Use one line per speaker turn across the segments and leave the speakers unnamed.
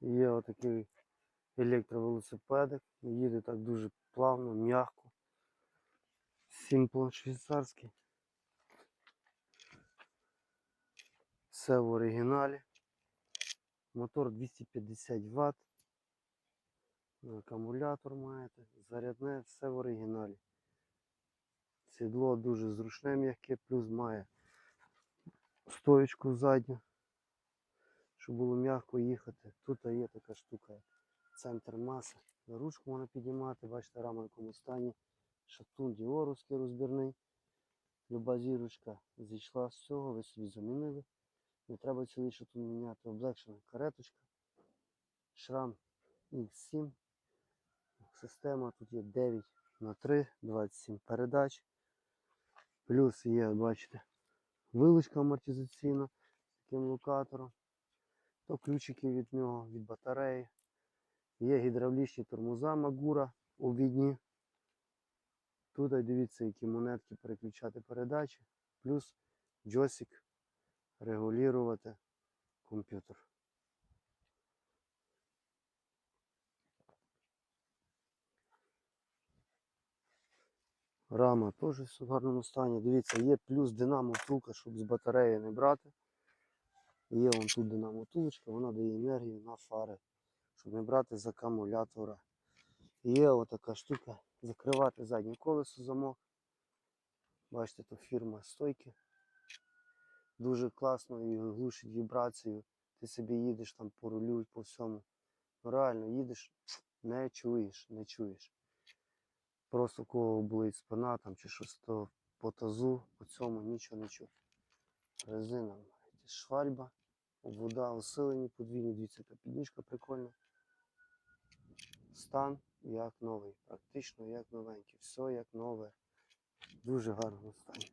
Є отакий електровелосипедик. Їде так дуже плавно, м'яко. Сімплон швейцарський. Все в оригіналі. Мотор 250 Вт. Акумулятор маєте. Зарядне, все в оригіналі. Сідло дуже зручне, м'яке, плюс має стоечку задню, щоб було м'яко їхати. Тут є така штука, центр маси. Ручку можна підіймати, бачите, рама в якому стані. Шатун діоровський розбірний. Люба зірочка зійшла з цього, ви собі замінили. Не треба цілий шатун міняти, облегшена кареточка. Шрам X7. Система тут є 9 на 3, 27 передач. Плюс є, бачите, вилучка амортизаційна з таким локатором. То ключики від нього, від батареї. Є гідравлічні тормоза Магура у відні. Тут дивіться, які монетки переключати передачі. Плюс джойстик регулювати комп'ютер. Рама теж в гарному стані. Дивіться, є плюс динамо втулка, щоб з батареї не брати. Є вон тут динамо втулочка, вона дає енергію на фари, щоб не брати з акумулятора. Є отака штука, закривати заднє колесо замок. Бачите, то фірма стойки. Дуже класно і глушить вібрацію. Ти собі їдеш там по рулю, по всьому. Ну реально їдеш, не чуєш, не чуєш. Просто кого болить спина там чи щось, то по тазу, по цьому нічого не чути. Резина, швальба, вода усилені, подвійні, дивіться, яка підніжка прикольна. Стан як новий, практично як новенький, все як нове. Дуже гарно стані.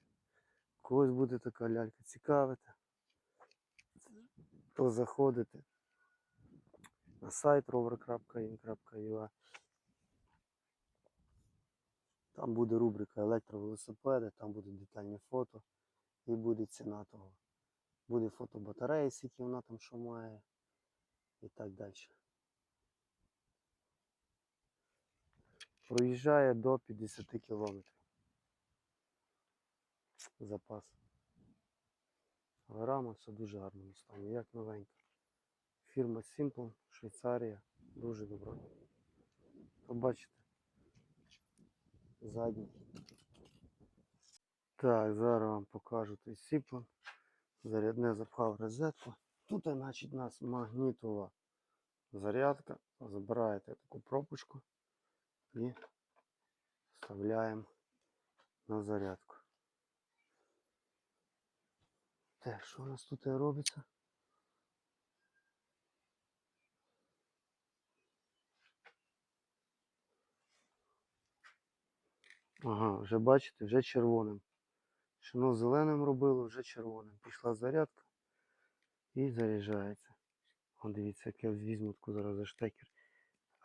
Когось буде така лялька цікавити, то заходите на сайт rover.in.ua Там буде рубрика електровелосипеди, там буде детальні фото і буде ціна того. Буде фото батареї, скільки вона там що має і так далі. Проїжджає до 50 км. Запас. Але рама все дуже гарному стані, як новенька. Фірма Simple, Швейцарія, дуже добра. Побачите задній. Так, зараз вам покажу той сіплон. Зарядне запхав розетку. Тут, значить, у нас магнітова зарядка. Забираєте таку пропучку і вставляємо на зарядку. Так, що у нас тут робиться? Ага, вже бачите, вже червоним. Шино зеленим робило, вже червоним. Пішла зарядка і заряджається. О, дивіться, як я візьму таку зараз за штекер.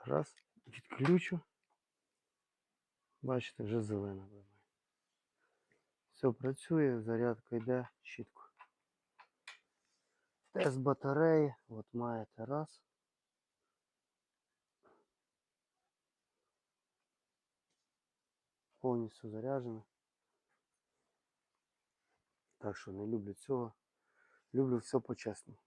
Раз, відключу. Бачите, вже зелена вимає. Все працює, зарядка йде чітко. Тест батареї, от маєте раз. повністю заряджена. Так що не люблю цього. Люблю все по-чесному.